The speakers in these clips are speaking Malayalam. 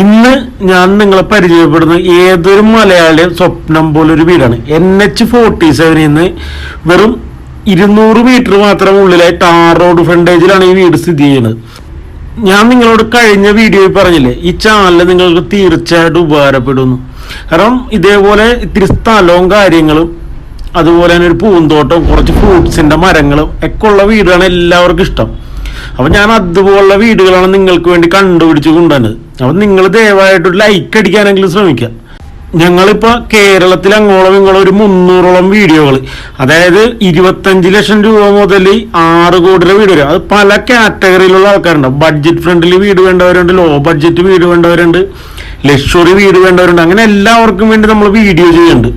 ഇന്ന് ഞാൻ നിങ്ങളെ പരിചയപ്പെടുന്ന ഏതൊരു മലയാളിയുടെ സ്വപ്നം പോലൊരു വീടാണ്. എൻ എച്ച് ഫോർട്ടി സെവനിൽ നിന്ന് വെറും ഇരുന്നൂറ് മീറ്റർ മാത്രം ഉള്ളിലായി ടാർ റോഡ് ഫ്രണ്ടേജിലാണ് ഈ വീട് സ്ഥിതി ചെയ്യുന്നത്. ഞാൻ നിങ്ങളോട് കഴിഞ്ഞ വീഡിയോയിൽ പറഞ്ഞില്ലേ ഈ ചാനൽ നിങ്ങൾക്ക് തീർച്ചയായിട്ടും ഉപകാരപ്പെടുന്നു. കാരണം ഇതേപോലെ ഇത്തിരി സ്ഥലവും കാര്യങ്ങളും അതുപോലെ തന്നെ ഒരു പൂന്തോട്ടവും കുറച്ച് ഫ്രൂട്ട്സിന്റെ മരങ്ങളും ഒക്കെ ഉള്ള വീടാണ് എല്ലാവർക്കും ഇഷ്ടം. അപ്പൊ ഞാൻ അതുപോലുള്ള വീടുകളാണ് നിങ്ങൾക്ക് വേണ്ടി കണ്ടുപിടിച്ച് കൊണ്ടുവന്നത്. അപ്പൊ നിങ്ങൾ ദയവായിട്ടൊരു ലൈക്ക് അടിക്കാനെങ്കിലും ശ്രമിക്കുക. ഞങ്ങളിപ്പോ കേരളത്തിൽ അങ്ങോളം ഇങ്ങോളം ഒരു മുന്നൂറോളം വീഡിയോകൾ അതായത് ഇരുപത്തഞ്ച് ലക്ഷം രൂപ മുതൽ ആറ് കോടി രൂപ വീട് വരും. അത് പല കാറ്റഗറിയിലുള്ള ആൾക്കാരുണ്ട്. ബഡ്ജറ്റ് ഫ്രണ്ട്ലി വീട് വേണ്ടവരുണ്ട് ലോ ബഡ്ജറ്റ് വീട് വേണ്ടവരുണ്ട് ലക്ഷറി വീട് വേണ്ടവരുണ്ട്. അങ്ങനെ എല്ലാവർക്കും വേണ്ടി നമ്മൾ വീഡിയോ ചെയ്യുന്നുണ്ട്.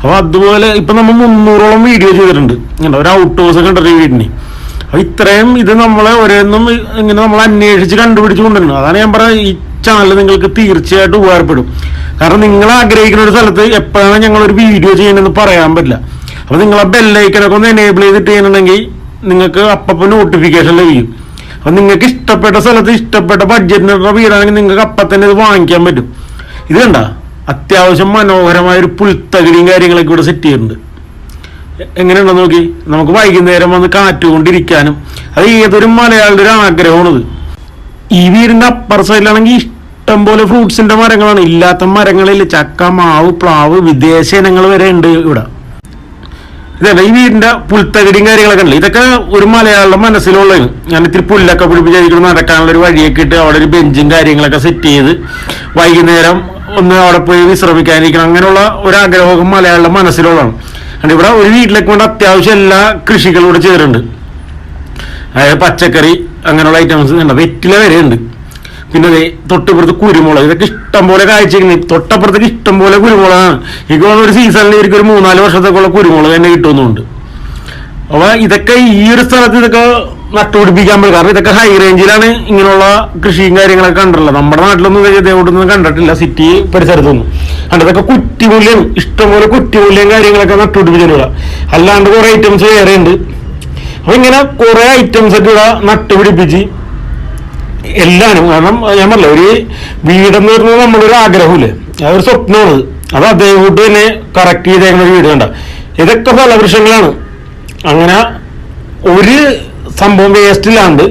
അപ്പൊ അതുപോലെ ഇപ്പൊ നമ്മൾ മുന്നൂറോളം വീഡിയോ ചെയ്തിട്ടുണ്ട്. ഒരു ഔട്ട് ഹൗസ് ഒക്കെ ഉണ്ടല്ലോ ഈ വീടിന്. അപ്പൊ ഇത്രയും ഇത് നമ്മളെ ഒരേന്നും ഇങ്ങനെ നമ്മൾ അന്വേഷിച്ച് കണ്ടുപിടിച്ച് കൊണ്ടുവരണം അതാണ് ഞാൻ പറയാം ഈ ചാനൽ നിങ്ങൾക്ക് തീർച്ചയായിട്ടും ഉപകാരപ്പെടും. കാരണം നിങ്ങൾ ആഗ്രഹിക്കുന്ന ഒരു സ്ഥലത്ത് എപ്പോഴാണ് ഞങ്ങൾ ഒരു വീഡിയോ ചെയ്യണമെന്ന് പറയാൻ പറ്റില്ല. അപ്പോൾ നിങ്ങൾ ആ ബെല്ലൈക്കനൊക്കെ ഒന്ന് എനേബിൾ ചെയ്തിട്ട് ചെയ്യണമെങ്കിൽ നിങ്ങൾക്ക് അപ്പപ്പോൾ നോട്ടിഫിക്കേഷൻ ലഭിക്കും. അപ്പൊ നിങ്ങൾക്ക് ഇഷ്ടപ്പെട്ട സ്ഥലത്ത് ഇഷ്ടപ്പെട്ട ബഡ്ജറ്റിനുള്ള വീടാണെങ്കിൽ നിങ്ങൾക്ക് അപ്പം തന്നെ ഇത് വാങ്ങിക്കാൻ പറ്റും. ഇത് കണ്ട? അത്യാവശ്യം മനോഹരമായ ഒരു പുൽത്തകിടിയും കാര്യങ്ങളൊക്കെ ഇവിടെ സെറ്റ് ചെയ്യുന്നുണ്ട് എങ്ങനെയുണ്ടെന്ന് നോക്കി? നമുക്ക് വൈകുന്നേരം വന്ന് കാറ്റുകൊണ്ടിരിക്കാനും അത് ഏതൊരു മലയാളിയുടെ ഒരു ആഗ്രഹമാണിത്. ഈ വീടിന്റെ അപ്പർ സൈഡിലാണെങ്കിൽ ഇഷ്ടം പോലെ ഫ്രൂട്ട്സിന്റെ മരങ്ങളാണ്. ഇല്ലാത്ത മരങ്ങളിൽ ചക്ക മാവ് പ്ലാവ് വിദേശ ഇനങ്ങൾ വരെ ഉണ്ട് ഇവിടെ. ഇതല്ല ഈ വീടിന്റെ പുൽത്തകിടിയും കാര്യങ്ങളൊക്കെ ഉണ്ട്. ഇതൊക്കെ ഒരു മലയാളിയുടെ മനസ്സിലുള്ളതാണ് ഞാൻ ഇത്തിരി പുല്ലൊക്കെ പിടിപ്പിച്ചായിരിക്കും നടക്കാനുള്ള ഒരു വഴിയൊക്കെ ഇട്ട് അവിടെ ഒരു ബെഞ്ചും കാര്യങ്ങളൊക്കെ സെറ്റ് ചെയ്ത് വൈകുന്നേരം ഒന്ന് അവിടെ പോയി വിശ്രമിക്കാനിരിക്കണം. അങ്ങനെയുള്ള ഒരു ആഗ്രഹമൊക്കെ മലയാളിയുടെ മനസ്സിലുള്ളതാണ്. കാരണം ഇവിടെ ഒരു വീട്ടിലേക്ക് കൊണ്ട് അത്യാവശ്യം എല്ലാ കൃഷികളും ഇവിടെ ചേരുന്നുണ്ട്. അതായത് പച്ചക്കറി അങ്ങനെയുള്ള ഐറ്റംസ് വെറ്റില വരെ ഉണ്ട് പിന്നെ തൊട്ടപ്പുറത്ത് കുരുമുളക്. ഇതൊക്കെ ഇഷ്ടം പോലെ കാഴ്ചക്കുന്നത് തൊട്ടപ്പുറത്തേക്ക് ഇഷ്ടം പോലെ കുരുമുളകാണ്. എനിക്ക് ഒരു സീസണിൽ എനിക്ക് ഒരു മൂന്നാൽ വർഷത്തേക്കുള്ള കുരുമുളക് തന്നെ കിട്ടുന്നുണ്ട് അപ്പൊ ഇതൊക്കെ ഈ ഒരു സ്ഥലത്ത് ഇതൊക്കെ നട്ടുപിടിപ്പിക്കാൻ പറ്റും. കാരണം ഇതൊക്കെ ഹൈ റേഞ്ചിലാണ് ഇങ്ങനെയുള്ള കൃഷിയും കാര്യങ്ങളൊക്കെ കണ്ടിട്ടുള്ളത്. നമ്മുടെ നാട്ടിലൊന്നും ഇതേപോട്ടൊന്നും കണ്ടിട്ടില്ല. സിറ്റി പരിസരത്തൊന്നും. കണ്ടതൊക്കെ കുറ്റിമൂല്യം ഇഷ്ടംപോലെ കുറ്റിമൂല്യം കാര്യങ്ങളൊക്കെ നട്ടുപിടിപ്പിച്ചിട്ടുള്ള. അല്ലാണ്ട് കുറെ ഐറ്റംസ് വേറെ ഉണ്ട് അപ്പൊ ഇങ്ങനെ കുറെ ഐറ്റംസ് ഒക്കെ ഇവിടെ നട്ടുപിടിപ്പിച്ച് എല്ലാനും കാരണം ഞാൻ പറഞ്ഞില്ല ഒരു വീടെന്ന് പറഞ്ഞത് നമ്മളൊരു ആഗ്രഹമില്ലേ അതൊരു സ്വപ്നമാണ്. അത് അദ്ദേഹം തന്നെ കറക്റ്റ് ചെയ്തേക്കുന്ന വീട് കണ്ട. ഇതൊക്കെ ഫലവൃക്ഷങ്ങളാണ്. അങ്ങനെ ഒരു സംഭവം വേസ്റ്റ് ഇല്ലാണ്ട്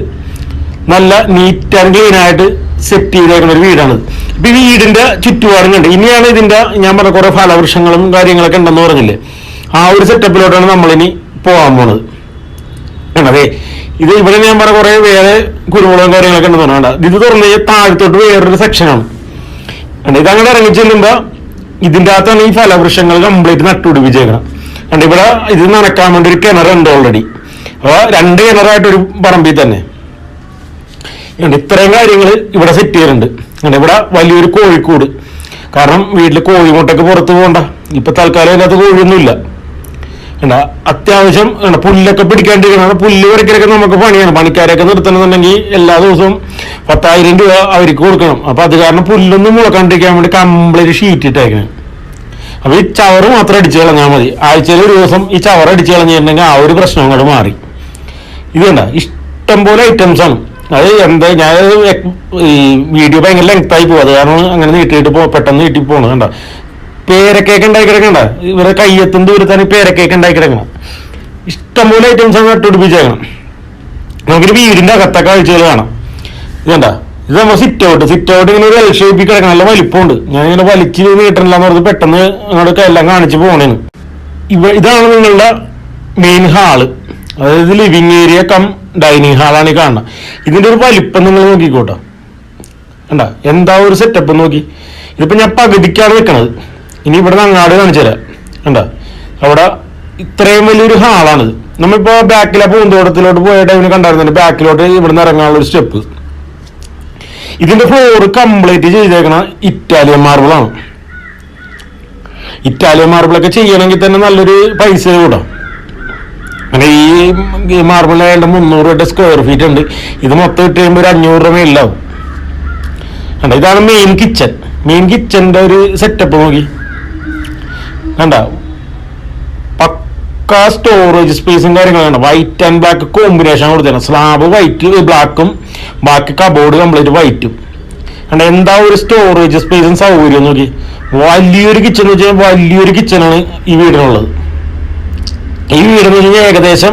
നല്ല നീറ്റ് ആൻഡ് ക്ലീൻ ആയിട്ട് സെറ്റ് ചെയ്തേക്കുന്ന ഒരു വീടാണ്. ഇപ്പൊ ഈ വീടിന്റെ ചുറ്റുപാടും കണ്ട്. ഇനിയാണ് ഇതിന്റെ ഞാൻ പറഞ്ഞ കുറെ ഫലവൃക്ഷങ്ങളും കാര്യങ്ങളൊക്കെ ഉണ്ടെന്ന് പറഞ്ഞില്ലേ? ആ ഒരു സെറ്റപ്പിലോട്ടാണ് നമ്മളിനി പോകാൻ പോണത്. കണ്ടതേ? ഇത് ഇവിടെ ഞാൻ പറഞ്ഞ കുറെ വേറെ കുരുമുളകും കാര്യങ്ങളൊക്കെ ഉണ്ടെന്ന് പറഞ്ഞാൽ ഇത് തുറന്നു കഴിഞ്ഞാൽ താഴത്തോട്ട് വേറൊരു സെക്ഷനാണ് കണ്ട? ഇത് അങ്ങനെ ഇറങ്ങി ചെല്ലുമ്പോ ഇതിന്റെ അകത്താണ് ഈ ഫലവൃക്ഷങ്ങൾ കംപ്ലീറ്റ് നട്ടുപിടിപ്പിച്ചേക്കണം കണ്ട? ഇവിടെ ഇത് നനക്കാൻ വേണ്ടി ഒരു കിണറുണ്ട് ഓൾറെഡി അപ്പൊ രണ്ട് കിണറായിട്ട് ഒരു പറമ്പിൽ തന്നെ. ഇത്രയും കാര്യങ്ങൾ ഇവിടെ സെറ്റ് ചെയ്തിട്ടുണ്ട്. കണ്ട? ഇവിടെ വലിയൊരു കോഴിക്കൂട്. കാരണം വീട്ടിൽ കോഴിമുട്ടൊക്കെ പുറത്ത് പോകണ്ട. ഇപ്പൊ തൽക്കാലം അതിനകത്ത് കോഴിയൊന്നുമില്ല. അത്യാവശ്യം എന്താ പുല്ലൊക്കെ പിടിക്കാണ്ടിരിക്കണം പുല്ല് പറിക്കലൊക്കെ നമുക്ക് പണിയാണ്. പണിക്കാരെയൊക്കെ നിർത്തണമെന്നുണ്ടെങ്കിൽ എല്ലാ ദിവസവും പത്തായിരം രൂപ അവർക്ക് കൊടുക്കണം. അപ്പൊ അത് കാരണം പുല്ലൊന്നും മുളക്കാണ്ടിരിക്കാൻ വേണ്ടി കംപ്ലീറ്റ് ഷീറ്റ് ഇട്ടേക്കണേ. അപ്പൊ ഈ ചവറ് മാത്രം അടിച്ചു കളഞ്ഞാൽ മതി. ആഴ്ചയിൽ ഒരു ദിവസം ഈ ചവറ് അടിച്ചു കളഞ്ഞിട്ടുണ്ടെങ്കിൽ ആ ഒരു പ്രശ്നം അങ്ങോട്ട് മാറി. ഇത് പോലെ ഐറ്റംസ് ആണ്. അത് എന്താ ഞാൻ ഈ വീഡിയോ ഭയങ്കര ലെങ്ത് ആയി പോകും അത് കാരണം അങ്ങനെ നീട്ടിയിട്ട് പോ പെട്ടെന്ന് നീട്ടി പോകണം കണ്ട? പേരക്കേക്ക് ഉണ്ടാക്കി കിടക്കണ്ട ഇവരെ കയ്യത്തും ദൂരത്താണ് പേരക്കേക്ക് ഉണ്ടാക്കി കിടക്കണം ഇഷ്ടംപോലെ ഐറ്റംസ് ആണ് നട്ടുപിടിപ്പിച്ചേക്കണം. നമുക്കൊരു വീടിന്റെ അകത്തെ കാഴ്ചകൾ കാണാം. ഇതണ്ട ഇത് നമ്മൾ സിറ്റ് ഔട്ട് സിറ്റ് ഔട്ട് ഇങ്ങനെ ഒരു എൽ ഷേപ്പിൽ കിടക്കണം. നല്ല വലിപ്പമുണ്ട്. ഞാൻ ഇങ്ങനെ വലിച്ച് നീട്ടണില്ല എന്ന് പെട്ടെന്ന് അങ്ങോട്ട് എല്ലാം കാണിച്ച് പോണേന്. ഇവ ഇതാണ് നിങ്ങളുടെ മെയിൻ ഹാൾ അതായത് ലിവിങ് ഏരിയ കം ഡൈനിങ് ഹാളാണ് ഈ കാണുന്നത്. ഇതിന്റെ ഒരു വലിപ്പം നിങ്ങൾ നോക്കിക്കോട്ടോ. കണ്ട? എന്താ ഒരു സെറ്റപ്പ് നോക്കി. ഇതിപ്പോ ഞാൻ പകുതിക്കാണ് വെക്കണത്. ഇനി ഇവിടെ അങ്ങാട് കാണിച്ചു കണ്ട? അവിടെ ഇത്രയും വലിയൊരു ഹാളാണിത് നമ്മളിപ്പോ ബാക്കിലെ പൂന്തോട്ടത്തിലോട്ട് പോയ ടൈമിന് കണ്ടായിരുന്നുണ്ട് ബാക്കിലോട്ട് ഇവിടുന്ന് ഇറങ്ങാനുള്ള ഒരു സ്റ്റെപ്പ്. ഇതിന്റെ ഫ്ലോർ കംപ്ലീറ്റ് ചെയ്തേക്കണ ഇറ്റാലിയൻ മാർബിളാണ് ഇറ്റാലിയൻ മാർബിളൊക്കെ ചെയ്യണമെങ്കിൽ തന്നെ നല്ലൊരു പൈസ കൂടാം. അങ്ങനെ ഈ മാർബിൾ ആയതുകൊണ്ട് മുന്നൂറ് രൂപയുടെ സ്ക്വയർ ഫീറ്റ് ഉണ്ട്. ഇത് മൊത്തം ഇട്ട് കഴിയുമ്പോൾ ഒരു അഞ്ഞൂറ് രൂപ മേളിലാവും. ഇതാണ് മെയിൻ കിച്ചൺ മെയിൻ കിച്ചന്റെ ഒരു സെറ്റപ്പ് നോക്കി. കണ്ട? പക്ക സ്റ്റോറേജ് സ്പേസും കാര്യങ്ങളാണ്. വൈറ്റ് ആൻഡ് ബ്ലാക്ക് കോമ്പിനേഷൻ കൊടുത്തിരുന്നത്. സ്ലാബ് വൈറ്റ് ബ്ലാക്കും ബാക്കി കബോർഡ് കംപ്ലീറ്റ് വൈറ്റും കണ്ട എന്താ ഒരു സ്റ്റോറേജ് സ്പേസും സൗകര്യം നോക്കി. വലിയൊരു കിച്ചൺ എന്ന് വെച്ചാൽ വലിയൊരു കിച്ചണാണ് ഈ വീടിനുള്ളത്. ഈ വീട് എന്ന് വെച്ചാൽ ഏകദേശം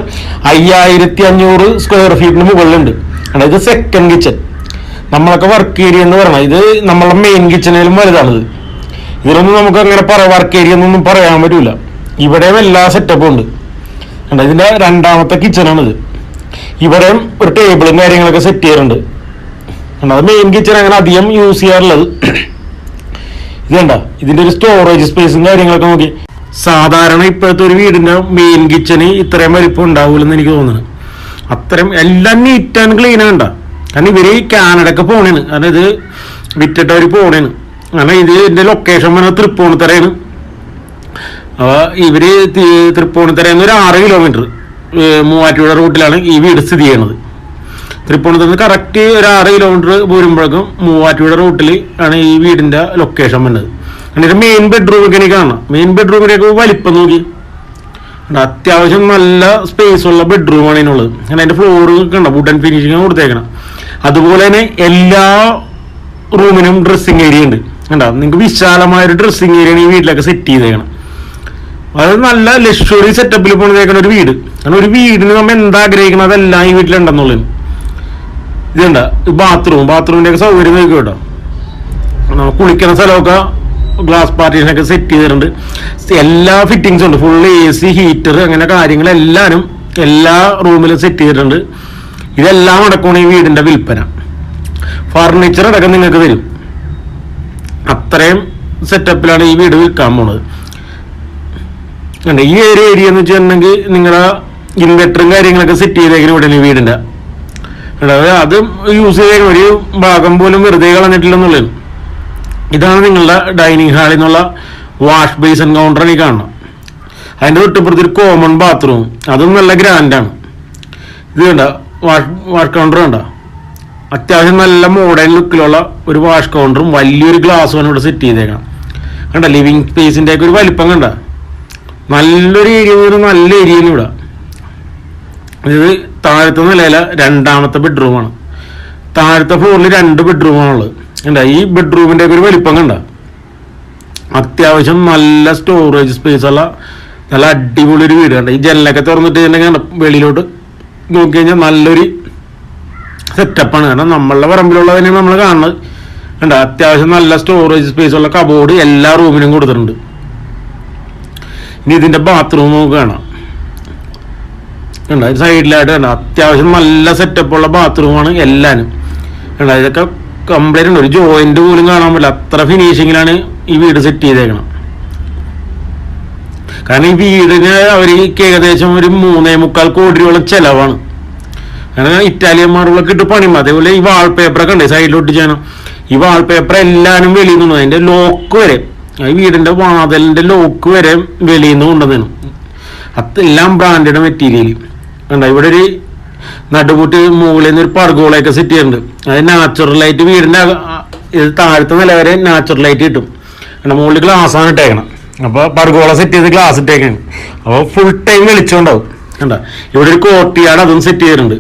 അയ്യായിരത്തി അഞ്ഞൂറ് സ്ക്വയർ ഫീറ്റിന് മുകളിലുണ്ട്. കാരണം ഇത് സെക്കൻഡ് കിച്ചൺ നമ്മളൊക്കെ വർക്ക് ഏരിയ എന്ന് പറയണം ഇത് നമ്മളെ മെയിൻ കിച്ചണിലും വലുതാണിത്. ഇതിലൊന്നും നമുക്ക് അങ്ങനെ പറ വർക്ക് ഏരിയ ഒന്നും പറയാൻ പറ്റൂല. ഇവിടെയും എല്ലാ സെറ്റപ്പും ഉണ്ട്. കണ്ടോ ഇതിന്റെ രണ്ടാമത്തെ കിച്ചണാണിത് ഇവിടെയും ഒരു ടേബിളും കാര്യങ്ങളൊക്കെ സെറ്റ് ചെയ്യാറുണ്ട്. കണ്ടോ അത് മെയിൻ കിച്ചൺ അങ്ങനെ അധികം യൂസ് ചെയ്യാറുള്ളത്. ഇത് കണ്ട ഇതിന്റെ ഒരു സ്റ്റോറേജ് സ്പേസും കാര്യങ്ങളൊക്കെ നോക്കി. സാധാരണ ഇപ്പോഴത്തെ ഒരു വീടിന്റെ മെയിൻ കിച്ചന് ഇത്രയും വലിപ്പം ഉണ്ടാവൂലെന്ന് എനിക്ക് തോന്നുന്നു. അത്രയും എല്ലാം നീറ്റ് ആൻഡ് ക്ലീൻ ആണ് കാരണം ഇവർ കാനഡക്ക് പോണേണ്. കാരണം ഇത് വിറ്റിട്ടവര് പോണേണ്. കാരണം ഇത് ഇതിന്റെ ലൊക്കേഷൻ പറഞ്ഞാൽ തൃപ്പൂണിത്തറയാണ്. അപ്പൊ ഇവർ തൃപ്പൂണിത്തറയിൽ നിന്ന് ഒരു ആറ് കിലോമീറ്റർ മൂവാറ്റുപുഴ റൂട്ടിലാണ് ഈ വീട് സ്ഥിതി ചെയ്യുന്നത്. തൃപ്പൂണിത്തറ നിന്ന് കറക്റ്റ് ഒരു ആറ് കിലോമീറ്റർ പോരുമ്പോഴേക്കും മൂവാറ്റുപുഴ റൂട്ടിൽ ആണ് ഈ വീടിന്റെ ലൊക്കേഷൻ വന്നത്. എന്നിട്ട് മെയിൻ ബെഡ്റൂം ഒക്കെ എനിക്ക് കാണണം മെയിൻ ബെഡ്റൂമിലേക്ക് വലിപ്പം നോക്കി. അത്യാവശ്യം നല്ല സ്പേസ് ഉള്ള ബെഡ്റൂമാണ് ഇതിനുള്ളത് അങ്ങനെ അതിന്റെ ഫ്ലോർ കണ്ട? വുഡൻ ഫിനിഷിംഗ് കൊടുത്തേക്കണം. അതുപോലെ തന്നെ എല്ലാ റൂമിനും ഡ്രസ്സിങ് ഏരിയ ഉണ്ട്. കണ്ടോ? നിങ്ങൾക്ക് വിശാലമായ ഒരു ഡ്രസ്സിങ് ഏരിയ ഈ വീട്ടിലൊക്കെ സെറ്റ് ചെയ്തേക്കണം. അത് നല്ല ലക്ഷറി സെറ്റപ്പിൽ പോണതേക്കുന്ന ഒരു വീട്. കാരണം ഒരു വീടിന് നമ്മൾ എന്താ ആഗ്രഹിക്കണം അതെല്ലാം ഈ വീട്ടിലുണ്ടെന്നുള്ളത് ഇതുണ്ട ബാത്റൂം ബാത്റൂമിന്റെ ഒക്കെ സൗകര്യം നോക്കി കേട്ടോ. നമുക്ക് കുളിക്കുന്ന സ്ഥലമൊക്കെ ഗ്ലാസ് പാർട്ടീഷനൊക്കെ സെറ്റ് ചെയ്തിട്ടുണ്ട്. എല്ലാ ഫിറ്റിങ്സും ഉണ്ട്. ഫുൾ എ സി ഹീറ്റർ അങ്ങനെ കാര്യങ്ങളെല്ലാനും എല്ലാ റൂമിലും സെറ്റ് ചെയ്തിട്ടുണ്ട്. ഇതെല്ലാം അടക്കമാണ് ഈ വീടിന്റെ വിൽപ്പന. ഫർണിച്ചർ അടക്കം നിങ്ങൾക്ക് തരും. അത്രയും സെറ്റപ്പിലാണ് ഈ വീട് വിൽക്കാൻ പോണത്. ഈ ഒരു ഏരിയ എന്ന് വെച്ചിട്ടുണ്ടെങ്കിൽ നിങ്ങളെ ഇൻവെർട്ടറും കാര്യങ്ങളൊക്കെ സെറ്റ് ചെയ്തേക്കുന്ന ഇവിടെ വീടിന്റെ. അതായത് അത് യൂസ് ചെയ്തേക്കും ഒരു ഭാഗം പോലും വെറുതെ കളഞ്ഞിട്ടില്ലെന്നുള്ളത് ഇതാണ് നിങ്ങളുടെ ഡൈനിങ് ഹാളിൽ നിന്നുള്ള വാഷ് ബേസൺ കൗണ്ടർ ഈ കാണണം അതിന്റെ തൊട്ടിപ്പുറത്ത് ഒരു കോമൺ ബാത്റൂം അതും നല്ല ഗ്രാൻഡാണ് ഇത് കണ്ട വാഷ് വാഷ് കൗണ്ടർ കണ്ട? അത്യാവശ്യം നല്ല മോഡേൺ ലുക്കിലുള്ള ഒരു വാഷ് കൗണ്ടറും വലിയൊരു ഗ്ലാസ്സുമാണ് ഇവിടെ സെറ്റ് ചെയ്തേക്കണം. കണ്ട ലിവിങ് സ്പേസിന്റെ ഒക്കെ ഒരു വലിപ്പം കണ്ട? നല്ലൊരു ഏരിയ നല്ല ഏരിയയാണ് ഇവിടെ. ഇത് താഴത്തെ നിലയിലെ രണ്ടാമത്തെ ബെഡ്റൂമാണ് താഴത്തെ ഫ്ലോറിൽ രണ്ട് ബെഡ്റൂമാണുള്ളത് കണ്ട ഈ ബെഡ്റൂമിന്റെ ഒക്കെ ഒരു വലിപ്പം കണ്ട? അത്യാവശ്യം നല്ല സ്റ്റോറേജ് സ്പേസ് ഉള്ള നല്ല അടിപൊളി ഒരു വീട് കണ്ട? ഈ ജനലൊക്കെ തുറന്നിട്ട് കണ്ട വെളിയിലോട്ട് നോക്കി കഴിഞ്ഞാൽ നല്ലൊരു സെറ്റപ്പാണ് കാരണം നമ്മളുടെ പറമ്പിലുള്ളതിനെ നമ്മൾ കാണുന്നത്. കണ്ട? അത്യാവശ്യം നല്ല സ്റ്റോറേജ് സ്പേസ് ഉള്ള കബോർഡ് എല്ലാ റൂമിനും കൊടുത്തിട്ടുണ്ട്. ഇനി ഇതിന്റെ ബാത്റൂം നമുക്ക് കാണാം. കണ്ട? സൈഡിലായിട്ട് കണ്ട? അത്യാവശ്യം നല്ല സെറ്റപ്പ് ഉള്ള ബാത്റൂമാണ് എല്ലാനും. കണ്ട? ഇതൊക്കെ കംപ്ലീറ്റ് ഉണ്ട്. ഒരു ജോയിന്റ് പോലും കാണാൻ പറ്റില്ല. അത്ര ഫിനിഷിങ്ങിലാണ് ഈ വീട് സെറ്റ് ചെയ്തേക്കണം കാരണം ഈ വീടിന് അവർ ഏകദേശം ഒരു മൂന്നേ മുക്കാൽ കോടി രൂപ ചെലവാണ്. കാരണം ഇറ്റാലിയൻ മാർബിളൊക്കെ ഇട്ട് പണിയും അതേപോലെ ഈ വാൾ പേപ്പറൊക്കെ ഉണ്ട് സൈഡിലോട്ട് ചെയ്യണം ഈ വാൾ പേപ്പർ എല്ലാവരും വെളിയിൽ നിന്ന് അതിന്റെ ലോക്ക് വരെ ഈ വീടിന്റെ വാതലിന്റെ ലോക്ക് വരെ വെളിയിൽ നിന്ന് കൊണ്ടുവന്നു അതെല്ലാം ബ്രാൻഡഡ് മെറ്റീരിയൽ കണ്ട ഇവിടെ ഒരു നടുപൂട്ട് മുകളിൽ നിന്ന് ഒരു പർഗോളൊക്കെ സെറ്റ് ചെയ്യുന്നുണ്ട് അത് നാച്ചുറലായിട്ട് വീടിന്റെ ഇത് താഴത്തെ നില വരെ നാച്ചുറലായിട്ട് കിട്ടും. കാരണം മുകളിൽ ഗ്ലാസ് ആണ് ഇട്ടേക്കണം അപ്പോൾ പർഗോള സെറ്റ് ചെയ്ത് ഗ്ലാസ് ഇട്ടേക്കാണ് അപ്പോൾ ഫുൾ ടൈം വെളിച്ചം ഉണ്ടാവും. കണ്ട ഇവിടെ ഒരു കോട്ടിയാണ് അതും സെറ്റ് ചെയ്തിട്ടുണ്ട്.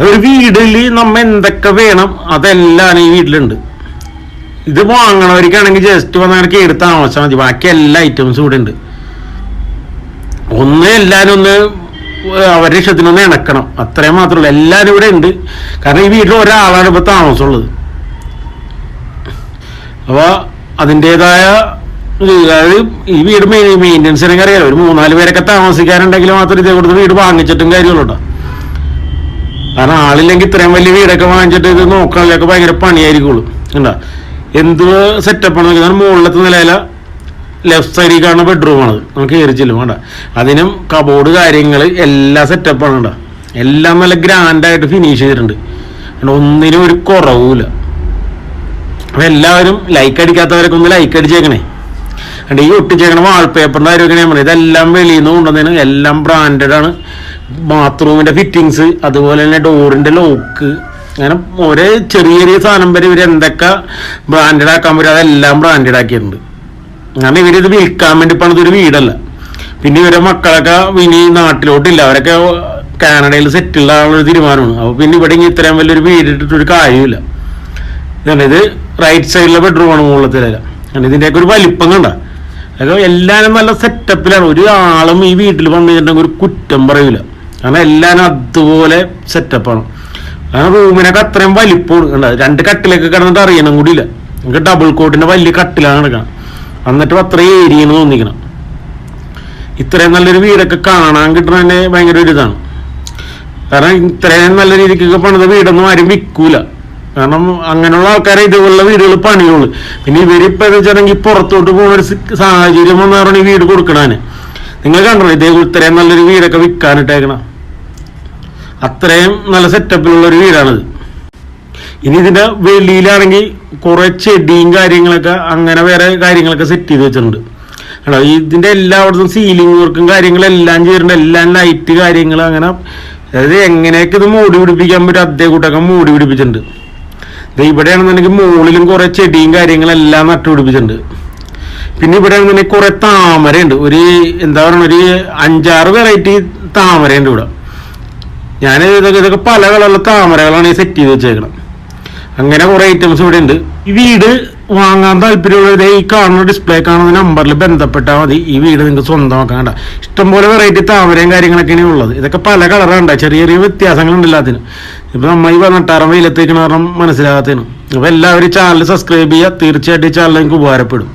ഒരു വീടിൽ നമ്മ എന്തൊക്കെ വേണം അതെല്ലാം ഈ വീട്ടിലുണ്ട്. ഇത് വാങ്ങണവർക്കാണെങ്കിൽ ജസ്റ്റ് വന്ന് അങ്ങനെ കയറി താമസിച്ചാൽ മതി. ബാക്കി എല്ലാ ഐറ്റംസും ഇവിടെ ഉണ്ട് ഒന്ന് എല്ലാരും ഒന്ന് അവരുടെ ഇഷ്ടത്തിനൊന്ന് ഇണക്കണം. അത്രയും മാത്രമല്ല എല്ലാരും ഇവിടെ ഉണ്ട്. കാരണം ഈ വീട്ടിൽ ഒരാളാണ് ഇപ്പൊ താമസമുള്ളത് അപ്പൊ അതിന്റെതായ അതായത് ഈ വീട് മെയിന്റെനൻസിനൊക്കെ അറിയാലോ ഒരു മൂന്നാൽ പേരൊക്കെ താമസിക്കാനുണ്ടെങ്കിൽ മാത്രം ഇതേ കൊടുത്ത് വീട് വാങ്ങിച്ചിട്ടും കാര്യമുള്ളൂ കേട്ടോ കാരണം ആളില്ലെങ്കിൽ ഇത്രയും വലിയ വീടൊക്കെ വാങ്ങിച്ചിട്ട് ഇത് നോക്കാനൊക്കെ ഭയങ്കര പണിയായിരിക്കുള്ളൂ. കണ്ടാ? എന്ത് സെറ്റപ്പാണ് നോക്കിയാൽ മുകളിലത്തെ നിലയില ലെഫ്റ്റ് സൈഡിൽ കാണുന്ന ബെഡ്റൂമാണത് നമുക്ക് കയറി ചെല്ലും വേണ്ട അതിനും കബോർഡ് കാര്യങ്ങൾ എല്ലാ സെറ്റപ്പാണ് കേട്ടോ എല്ലാം നല്ല ഗ്രാൻഡായിട്ട് ഫിനിഷ് ചെയ്തിട്ടുണ്ട്. ഒന്നിനും ഒരു കുറവുമില്ല അപ്പം എല്ലാവരും ലൈക്ക് അടിക്കാത്തവരൊക്കെ ഒന്ന് ലൈക്ക് അടിച്ചേക്കണേ. അണ്ട് ഈ ഒട്ടിച്ചേക്കണ വാൾപേപ്പറിന്റെ കാര്യമൊക്കെ ഞാൻ പറഞ്ഞു ഇതെല്ലാം വെളിയിൽ നിന്ന് കൊണ്ടുവന്നതിന് എല്ലാം ബ്രാൻഡഡ് ആണ്. ബാത്റൂമിന്റെ ഫിറ്റിങ്സ് അതുപോലെ തന്നെ ഡോറിന്റെ ലോക്ക് അങ്ങനെ ഒരേ ചെറിയ ചെറിയ സാധനം വരെ ഇവർ എന്തൊക്കെ ബ്രാൻഡഡ് ആക്കാൻ പറ്റും അതെല്ലാം ബ്രാൻഡഡ് ആക്കിയിട്ടുണ്ട്. കാരണം ഇവരിത് വിൽക്കാൻ വേണ്ടി പണിതൊരു വീടല്ല. പിന്നെ ഇവരെ മക്കളൊക്കെ ഇനി നാട്ടിലോട്ടില്ല അവരൊക്കെ കാനഡയിൽ സെറ്റിൽ ഒരു തീരുമാനമാണ്. അപ്പൊ പിന്നെ ഇവിടെ ഇങ്ങനെ ഇത്രയും വലിയൊരു വീട് ഇട്ടിട്ടൊരു കാര്യമില്ല ഇത് റൈറ്റ് സൈഡിലെ ബെഡ്റൂമാണ് മുകളിലത്തിലല്ല കാരണം ഇതിന്റെയൊക്കെ ഒരു വലിപ്പം കണ്ട. എല്ലാവരും നല്ല സെറ്റപ്പിലാണ് ഒരു ആളും ഈ വീട്ടിൽ വന്നു കഴിഞ്ഞിട്ടുണ്ടെങ്കിൽ ഒരു കുറ്റം പറയൂല. കാരണം എല്ലാവരും അതുപോലെ സെറ്റപ്പാണ് കാരണം റൂമിനൊക്കെ അത്രയും വലിപ്പം കണ്ട? രണ്ട് കട്ടിലൊക്കെ കിടന്നിട്ട് അറിയണം കൂടിയില്ല. നമുക്ക് ഡബിൾ കോട്ടിന്റെ വലിയ കട്ടിലാണ് കിടക്കണം എന്നിട്ട് അത്രയും ഏരിയെന്ന് തോന്നിക്കണം. ഇത്രയും നല്ലൊരു വീടൊക്കെ കാണാൻ കിട്ടണ തന്നെ ഭയങ്കര ഒരു ഇതാണ്. കാരണം ഇത്രയും നല്ല രീതിക്കൊക്കെ പണിത വീടൊന്നും ആരും വിൽക്കൂല കാരണം അങ്ങനെയുള്ള ആൾക്കാരെ ഇതുപോലുള്ള വീടുകൾ പണിയുള്ളൂ. പിന്നെ ഇവരിപ്പോ എന്ന് വെച്ചിട്ടുണ്ടെങ്കിൽ പുറത്തോട്ട് പോകുന്ന ഒരു സാഹചര്യം വന്ന് ഈ വീട് കൊടുക്കണേ നിങ്ങൾ കണ്ടോ? ഇതേ ഇത്രയും നല്ലൊരു വീടൊക്കെ വിൽക്കാനിട്ടേക്കണം അത്രയും നല്ല സെറ്റപ്പിലുള്ള ഒരു വീടാണത്. ഇനി ഇതിന്റെ വെളിയിലാണെങ്കിൽ കുറെ ചെടിയും കാര്യങ്ങളൊക്കെ അങ്ങനെ വേറെ കാര്യങ്ങളൊക്കെ സെറ്റ് ചെയ്ത് വെച്ചിട്ടുണ്ട്. കേട്ടോ ഇതിന്റെ എല്ലായിടത്തും സീലിംഗ് വർക്കും കാര്യങ്ങളെല്ലാം ചെയ്തിട്ടുണ്ട്. എല്ലാം ലൈറ്റ് കാര്യങ്ങൾ അങ്ങനെ. അതായത് എങ്ങനെയൊക്കെ ഇത് മൂടി പിടിപ്പിക്കാൻ പറ്റും അതേ കൂട്ടൊക്കെ മൂടി പിടിപ്പിച്ചിട്ടുണ്ട്. ഇവിടെയാണെന്നുണ്ടെങ്കിൽ മുകളിലും കുറെ ചെടിയും കാര്യങ്ങളെല്ലാം നട്ടുപിടിപ്പിച്ചിട്ടുണ്ട് പിന്നെ ഇവിടെ ആണെന്നുണ്ടെങ്കിൽ കുറെ താമരയുണ്ട്. ഒരു എന്താ പറയുക ഒരു അഞ്ചാറ് വെറൈറ്റി താമരയുണ്ട് ഇവിടെ. ഞാൻ ഇതൊക്കെ ഇതൊക്കെ പല കളറിലുള്ള താമരകളാണ് ഈ സെറ്റ് ചെയ്ത് വെച്ചേക്കണം അങ്ങനെ കുറെ ഐറ്റംസ് ഇവിടെ ഉണ്ട്. ഈ വീട് വാങ്ങാൻ താല്പര്യമുള്ളവരെ ഈ കാണുന്ന ഡിസ്പ്ലേ കാണുന്ന നമ്പറിൽ ബന്ധപ്പെട്ടാൽ മതി. ഈ വീട് നിങ്ങൾക്ക് സ്വന്തമാക്കാൻ കണ്ട. ഇഷ്ടംപോലെ വെറൈറ്റി താമരയും കാര്യങ്ങളൊക്കെയാണ് ഉള്ളത്. ഇതൊക്കെ പല കളറുണ്ട് ചെറിയ ചെറിയ വ്യത്യാസങ്ങളുണ്ട് എല്ലാത്തിനും. ഇപ്പൊ നമ്മൾ ഈ നട്ടാറം വെയിലത്തേക്കാണ് കാരണം മനസ്സിലാകാത്തതിനും അപ്പൊ എല്ലാവരും ചാനൽ സബ്സ്ക്രൈബ് ചെയ്യുക തീർച്ചയായിട്ടും ഈ ചാനൽ നിങ്ങൾക്ക് ഉപകാരപ്പെടും.